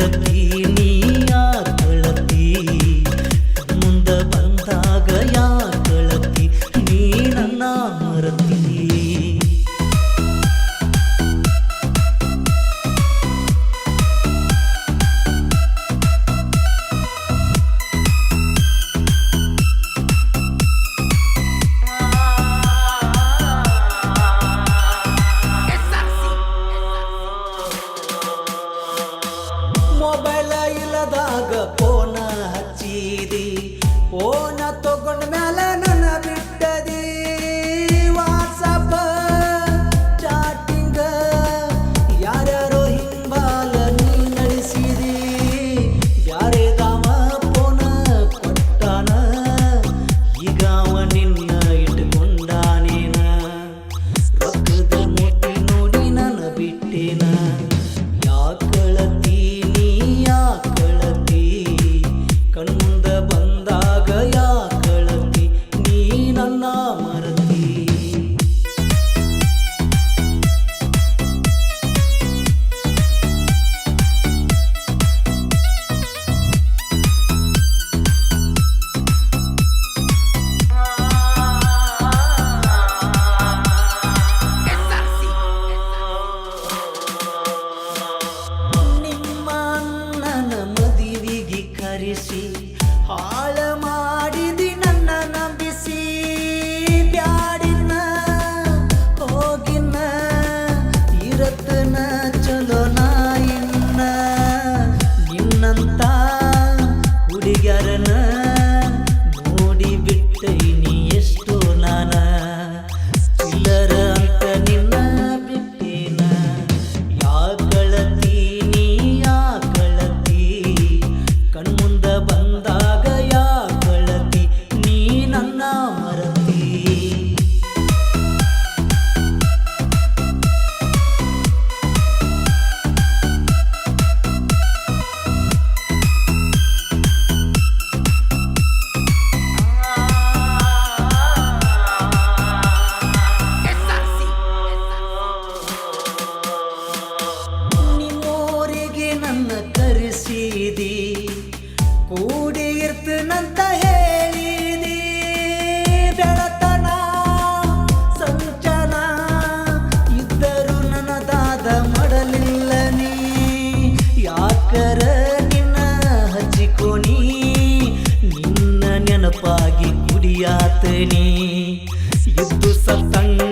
கிளப்பி நீ யார் கிளப்பி முந்த பந்தாக யார் கிளப்பி நீ நன்னா ದಾಗ ಫೋನ ಹಚ್ಚಿದಿ? ಫೋನ ತಗೊಂಡ್ಮ್ಯಾ ಕುಡಿಯಾತನಿ ಇದ್ದು ಸತ್ತಂಗ